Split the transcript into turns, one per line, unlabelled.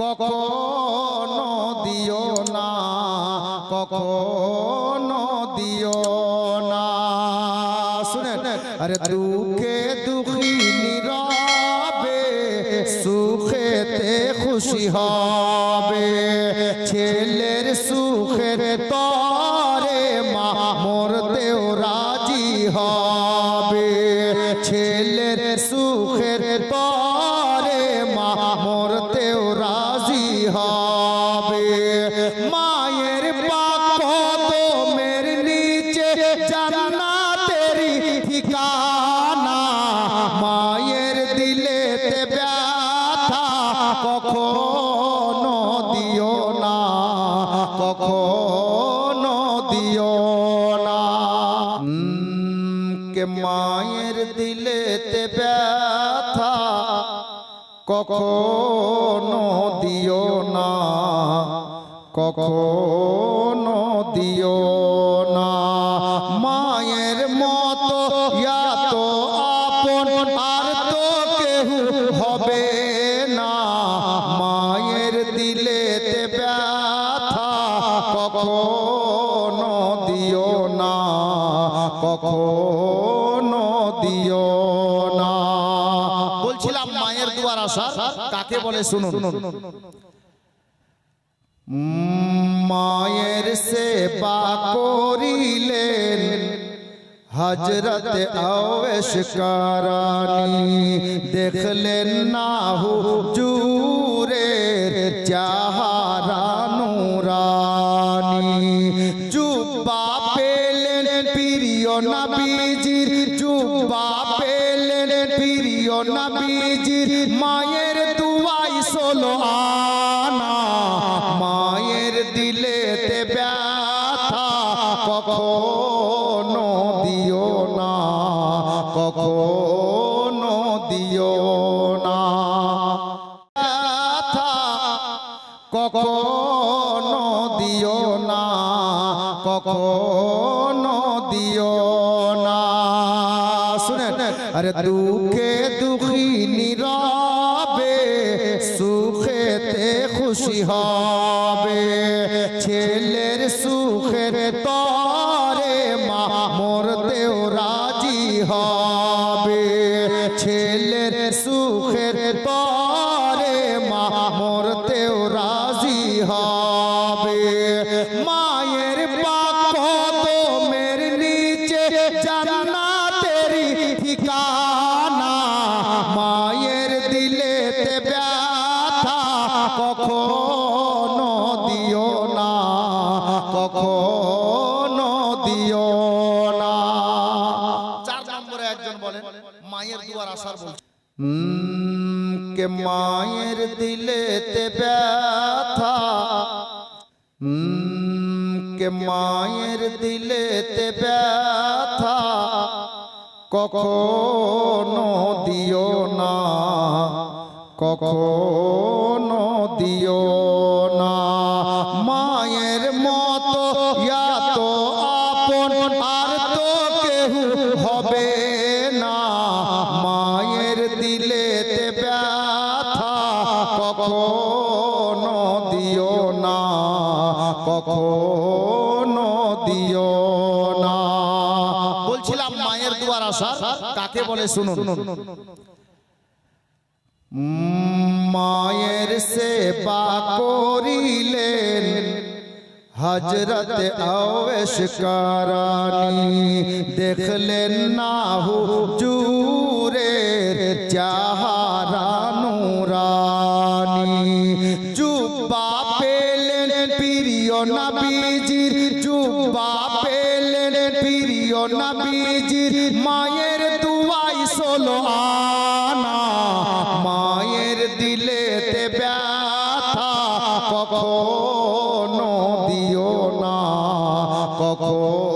কখনো দিও না, কখনো দিও না। শুনেন, আরে দুঃখে দুঃখী নীরবে, সুখেতে খুশি হবে। ছেলের সুখের তরে মা মরতেও রাজি হবে। ছেলের মায়ের পাক মের নিচে জান্নাতের ঠিকানা। মায়ের দিলেতে ব্যথা কখনো দিও না, কখনো দিও না। কে মায়ের দিলেতে ব্যথা কখনো কখনো দিও না। মায়ের মতো এত আপন, আর তো কেউ হবে না। মায়ের দিলে ব্যথা কখনো দিও না। কখনো দিও না। বলছিলাম মায়ের দুয়ার আসা কাকে বলে শুনুন। মায়ের সেবা করিলেন। হজরত আওয়েশ কারানি দেখলেন না হুজুরের চাহারা নুরানি। জুব্বা পেলেন প্রিয় নবীজির, জুব্বা পেলেন প্রিয় নবীজির, মায়ের দুয়াই ষোলো আনা। ব্যথা কখনো দিও না, কখনো দিও না। ব্যথা কখনো দিও না, কখনো দিও না। শুনেন, আরে দুঃখে দুঃখী নীরবে, সুখেতে খুশি হবে ঠিকানা মায়ের দিলেতে ব্যথা কখনো দিও না, কখনো দিও না। চার নম্বরে একজন বলেন, মায়ের দুয়ার আসার কে মায়ের দিলেতে ব্যথা? কে মায়ের দিলেতে ব্যথা? কখনো দিও না, কখনো দিও না। মায়ের মতো এত আপন, আর তো কেউ হবে না। মায়ের দিলেতে ব্যথা কখনো দিও না, কখনো দিও কাকে বলে শুনুন। মায়ের সেবা করিলেন হজরত আওয়েশ কারানি। দেখলেন না হুজুরের চাহারা প্রিয় নবীজির মায়ের দুয়াই সোলো আনা। মায়ের দিলেতে ব্যথা কখনো দিও না কখনো